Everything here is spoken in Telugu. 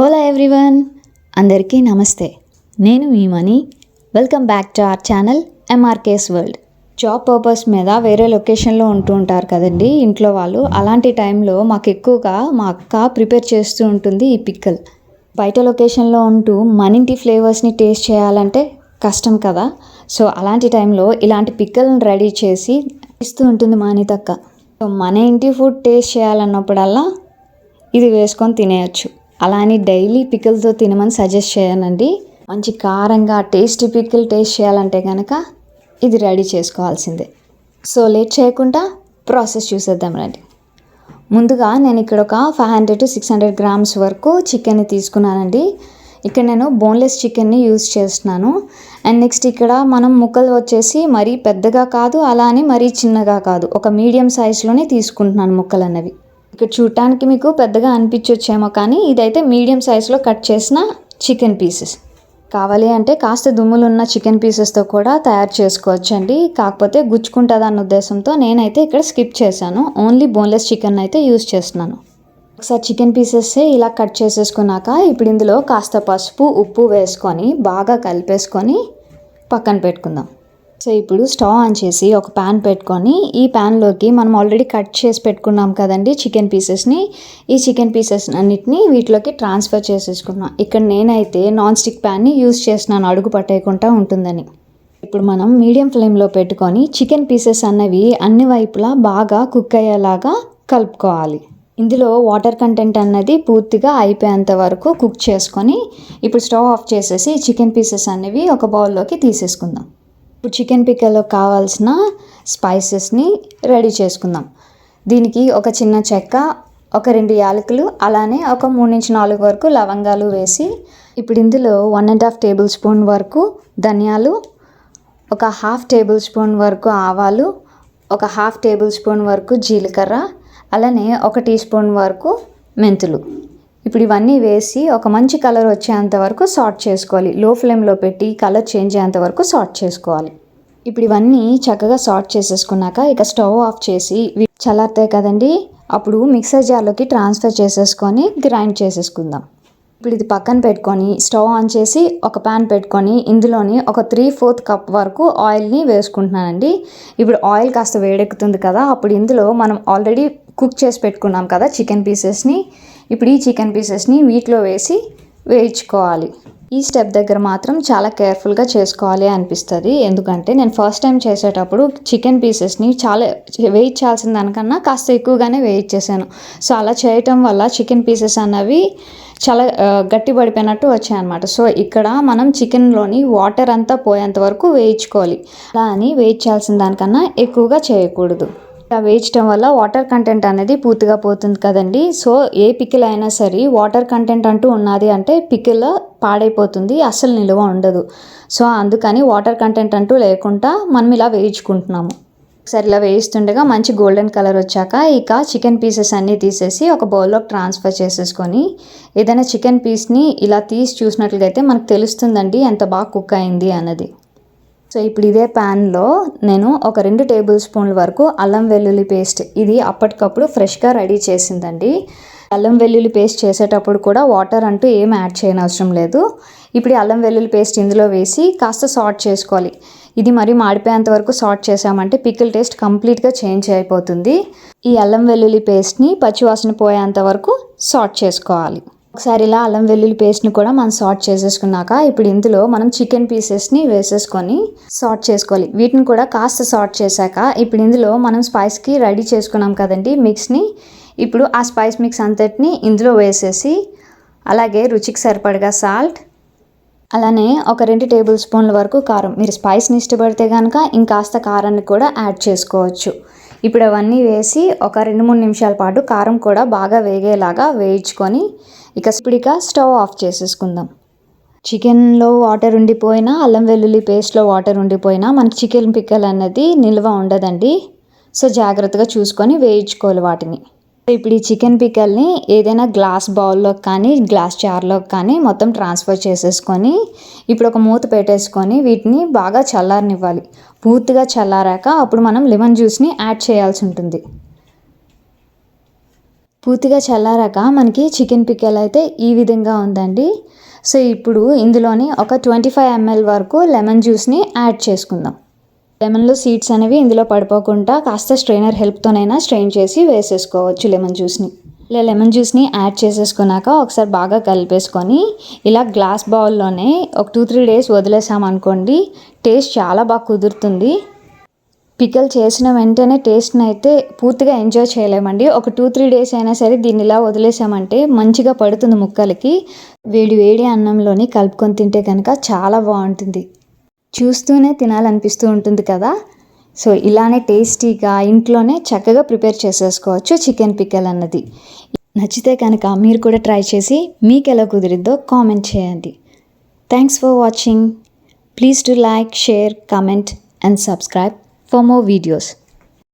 ఓలా ఎవ్రీవన్ అందరికీ నమస్తే. నేను మీ Mani welcome back to our channel MRK's world job purpose మీద వేరే లొకేషన్లో ఉంటూ ఉంటారు కదండి. ఇంట్లో వాళ్ళు అలాంటి టైంలో మాకు ఎక్కువగా మా అక్క ప్రిపేర్ చేస్తూ ఉంటుంది ఈ పిక్కల్ బయట లొకేషన్లో ఉంటూ మన ఇంటి ఫ్లేవర్స్ని టేస్ట్ చేయాలంటే కష్టం కదా. సో అలాంటి టైంలో ఇలాంటి పిక్కల్ని రెడీ చేసి ఇస్తూ ఉంటుంది మా అనితక్క సో మన ఇంటి ఫుడ్ టేస్ట్ చేయాలన్నప్పుడల్లా ఇది వేసుకొని తినేయచ్చు. అలా అని డైలీ పికిల్తో తినమని సజెస్ట్ చేయనండి మంచి కారంగా టేస్టీ పికిల్ టేస్ట్ చేయాలంటే కనుక ఇది రెడీ చేసుకోవాల్సిందే. సో లేట్ చేయకుండా ప్రాసెస్ చూసేద్దాం రండి. ముందుగా నేను ఇక్కడ ఒక five hundred to six hundred grams వరకు చికెన్ని తీసుకున్నానండి. ఇక్కడ నేను బోన్లెస్ చికెన్ని యూస్ చేస్తున్నాను. అండ్ నెక్స్ట్ ఇక్కడ మనం ముక్కలు వచ్చేసి మరీ పెద్దగా కాదు అలా అని మరీ చిన్నగా కాదు. ఒక మీడియం సైజులోనే తీసుకుంటున్నాను ముక్కలు అన్నవి ఇక్కడ చూడటానికి మీకు పెద్దగా అనిపించొచ్చేమో కానీ ఇదైతే మీడియం సైజులో కట్ చేసిన చికెన్ పీసెస్. కావాలి అంటే కాస్త దుమ్ములు ఉన్న చికెన్ పీసెస్తో కూడా తయారు చేసుకోవచ్చు అండి కాకపోతే గుచ్చుకుంటుంది అన్న ఉద్దేశంతో నేనైతే ఇక్కడ స్కిప్ చేశాను. ఓన్లీ బోన్లెస్ చికెన్ అయితే యూస్ చేస్తున్నాను. ఒకసారి చికెన్ పీసెస్ ఇలా కట్ చేసేసుకున్నాక ఇప్పుడు ఇందులో కాస్త పసుపు ఉప్పు వేసుకొని బాగా కలిపేసుకొని పక్కన పెట్టుకుందాం. సో ఇప్పుడు స్టవ్ ఆన్ చేసి ఒక ప్యాన్ పెట్టుకొని ఈ ప్యాన్లోకి మనం ఆల్రెడీ కట్ చేసి పెట్టుకున్నాం కదండి చికెన్ పీసెస్ని ఈ చికెన్ పీసెస్ అన్నిటిని వీటిలోకి ట్రాన్స్ఫర్ చేసేసుకున్నాం ఇక్కడ నేనైతే నాన్ స్టిక్ ప్యాన్ని యూస్ చేసినాను అడుగు పట్టేయకుండా ఉంటుందని. ఇప్పుడు మనం మీడియం ఫ్లేమ్లో పెట్టుకొని చికెన్ పీసెస్ అన్నవి అన్ని వైపులా బాగా కుక్ అయ్యేలాగా కలుపుకోవాలి. ఇందులో వాటర్ కంటెంట్ అన్నది పూర్తిగా అయిపోయేంత వరకు కుక్ చేసుకొని ఇప్పుడు స్టవ్ ఆఫ్ చేసేసి చికెన్ పీసెస్ అనేవి ఒక బౌల్లోకి తీసేసుకుందాం. ఇప్పుడు చికెన్ పిక్కలో కావాల్సిన స్పైసెస్ని రెడీ చేసుకుందాం. దీనికి ఒక చిన్న చెక్క ఒక రెండు యాలకులు అలానే ఒక మూడు నుంచి నాలుగు వరకు లవంగాలు వేసి ఇప్పుడు ఇందులో one and half tablespoon వరకు ధనియాలు ఒక హాఫ్ టేబుల్ స్పూన్ వరకు ఆవాలు ఒక హాఫ్ టేబుల్ స్పూన్ వరకు జీలకర్ర అలానే ఒక టీ స్పూన్ వరకు మెంతులు. ఇప్పుడు ఇవన్నీ వేసి ఒక మంచి కలర్ వచ్చేంత వరకు సార్ట్ చేసుకోవాలి. లో ఫ్లేమ్లో పెట్టి కలర్ చేంజ్ అయ్యేంత వరకు సార్ట్ చేసుకోవాలి. ఇప్పుడు ఇవన్నీ చక్కగా సార్ట్ చేసేసుకున్నాక ఇక స్టవ్ ఆఫ్ చేసి చల్లార్తాయి చల్లారుతాయి కదండి? అప్పుడు మిక్సర్ జార్లోకి ట్రాన్స్ఫర్ చేసేసుకొని గ్రైండ్ చేసేసుకుందాం. ఇప్పుడు ఇది పక్కన పెట్టుకొని స్టవ్ ఆన్ చేసి ఒక ప్యాన్ పెట్టుకొని ఇందులోని ఒక త్రీ ఫోర్త్ కప్ వరకు ఆయిల్ని వేసుకుంటున్నానండి. ఇప్పుడు ఆయిల్ కాస్త వేడెక్కుతుంది కదా అప్పుడు ఇందులో మనం ఆల్రెడీ కుక్ చేసి పెట్టుకున్నాం కదా చికెన్ పీసెస్ని ఇప్పుడు ఈ చికెన్ పీసెస్ని వీటిలో వేసి వేయించుకోవాలి. ఈ స్టెప్ దగ్గర మాత్రం చాలా కేర్ఫుల్గా చేసుకోవాలి అనిపిస్తుంది. ఎందుకంటే నేను ఫస్ట్ టైం చేసేటప్పుడు చికెన్ పీసెస్ని చాలా వేయించాల్సిన దానికన్నా కాస్త ఎక్కువగానే వేయించేసాను. సో అలా చేయటం వల్ల చికెన్ పీసెస్ అన్నవి చాలా గట్టి పడిపోయినట్టు వచ్చాయన్నమాట. సో ఇక్కడ మనం చికెన్లోని వాటర్ అంతా పోయేంత వరకు వేయించుకోవాలి. అలా అని వేయించాల్సిన దానికన్నా ఎక్కువగా చేయకూడదు. వేయించడం వల్ల వాటర్ కంటెంట్ అనేది పూర్తిగా పోతుంది కదండి. సో ఏ పికిల్ అయినా సరే వాటర్ కంటెంట్ అంటూ ఉన్నది అంటే పికిల్ పాడైపోతుంది అస్సలు నిల్వ ఉండదు. సో అందుకని వాటర్ కంటెంట్ అంటూ లేకుండా మనం ఇలా వేయించుకుంటున్నాము. ఒకసారి ఇలా వేయిస్తుండగా మంచి గోల్డెన్ కలర్ వచ్చాక ఇక చికెన్ పీసెస్ అన్నీ తీసేసి ఒక బౌల్లోకి ట్రాన్స్ఫర్ చేసేసుకొని ఏదైనా చికెన్ పీస్ని ఇలా తీసి చూసినట్లయితే మనకు తెలుస్తుందండి ఎంత బాగా కుక్ అయింది అన్నది. సో ఇప్పుడు ఇదే ప్యాన్లో నేను ఒక రెండు టేబుల్ స్పూన్ల వరకు అల్లం వెల్లుల్లి పేస్ట్ ఇది అప్పటికప్పుడు ఫ్రెష్గా రెడీ చేసిందండి. అల్లం వెల్లుల్లి పేస్ట్ చేసేటప్పుడు కూడా వాటర్ అంటూ ఏం యాడ్ చేయనవసరం లేదు. ఇప్పుడు అల్లం వెల్లుల్లి పేస్ట్ ఇందులో వేసి కాస్త సార్ట్ చేసుకోవాలి. ఇది మరి మాడిపోయేంత వరకు సార్ట్ చేసామంటే పికిల్ టేస్ట్ కంప్లీట్గా చేంజ్ అయిపోతుంది. ఈ అల్లం వెల్లుల్లి పేస్ట్ని పచ్చివాసన పోయేంత వరకు సార్ట్ చేసుకోవాలి. ఒకసారి ఇలా అల్లం వెల్లుల్లి పేస్ట్ని కూడా మనం సార్ట్ చేసేసుకున్నాక ఇప్పుడు ఇందులో మనం చికెన్ పీసెస్ని వేసేసుకొని సార్ట్ చేసుకోవాలి. వీటిని కూడా కాస్త సార్ట్ చేశాక ఇప్పుడు ఇందులో మనం స్పైస్కి రెడీ చేసుకున్నాం కదండి మిక్స్ని. ఇప్పుడు ఆ స్పైస్ మిక్స్ అంతటిని ఇందులో వేసేసి అలాగే రుచికి సరిపడగా సాల్ట్ అలానే ఒక రెండు టేబుల్ స్పూన్ల వరకు కారం. మీరు స్పైస్ని ఇష్టపడితే కనుక ఇంకాస్త కారాన్ని కూడా యాడ్ చేసుకోవచ్చు. ఇప్పుడు అవన్నీ వేసి ఒక రెండు మూడు నిమిషాల పాటు కారం కూడా బాగా వేగేలాగా వేయించుకొని ఇక స్పిడిక స్టవ్ ఆఫ్ చేసేసుకుందాం. చికెన్లో వాటర్ ఉండిపోయినా అల్లం వెల్లుల్లి పేస్ట్లో వాటర్ ఉండిపోయినా మనకి చికెన్ పిక్కల్ అన్నది నిల్వ ఉండదండి. సో జాగ్రత్తగా చూసుకొని వేయించుకోవాలి వాటిని. ఇప్పుడు ఈ చికెన్ పిక్కల్ని ఏదైనా గ్లాస్ బౌల్లో కానీ గ్లాస్ జార్లోకి కానీ మొత్తం ట్రాన్స్ఫర్ చేసేసుకొని ఇప్పుడు ఒక మూత పెట్టేసుకొని వీటిని బాగా చల్లారనివ్వాలి. పూర్తిగా చల్లారాక అప్పుడు మనం లెమన్ జ్యూస్ని యాడ్ చేయాల్సి ఉంటుంది. పూర్తిగా చల్లారాక మనకి చికెన్ పిక్కల్ అయితే ఈ విధంగా ఉందండి. సో ఇప్పుడు ఇందులోని ఒక ట్వంటీ ఫైవ్ ఎంఎల్ వరకు లెమన్ జ్యూస్ని యాడ్ చేసుకుందాం. లెమన్లో సీడ్స్ అనేవి ఇందులో పడిపోకుండా కాస్త స్ట్రైనర్ హెల్ప్తోనైనా స్ట్రెయిన్ చేసి వేసేసుకోవచ్చు లెమన్ జ్యూస్ని. ఇలా లెమన్ జ్యూస్ని యాడ్ చేసేసుకున్నాక ఒకసారి బాగా కలిపేసుకొని ఇలా గ్లాస్ బౌల్లోనే ఒక టూ త్రీ డేస్ వదిలేసామనుకోండి టేస్ట్ చాలా బాగా కుదురుతుంది. పికల్ చేసిన వెంటనే టేస్ట్ని అయితే పూర్తిగా ఎంజాయ్ చేయలేమండి. ఒక టూ త్రీ డేస్ అయినా సరే దీన్ని ఇలా వదిలేసామంటే మంచిగా పడుతుంది ముక్కలకి. వేడి వేడి అన్నంలోని కలుపుకొని తింటే కనుక చాలా బాగుంటుంది. చూస్తూనే తినాలనిపిస్తూ ఉంటుంది కదా. సో ఇలానే టేస్టీగా ఇంట్లోనే చక్కగా ప్రిపేర్ చేసేసుకోవచ్చు చికెన్ పికల్ అన్నది. నచ్చితే కనుక మీరు కూడా ట్రై చేసి మీకు ఎలా కుదిరిద్దో కామెంట్ చేయండి. Thanks for watching please to like share comment and subscribe for more videos.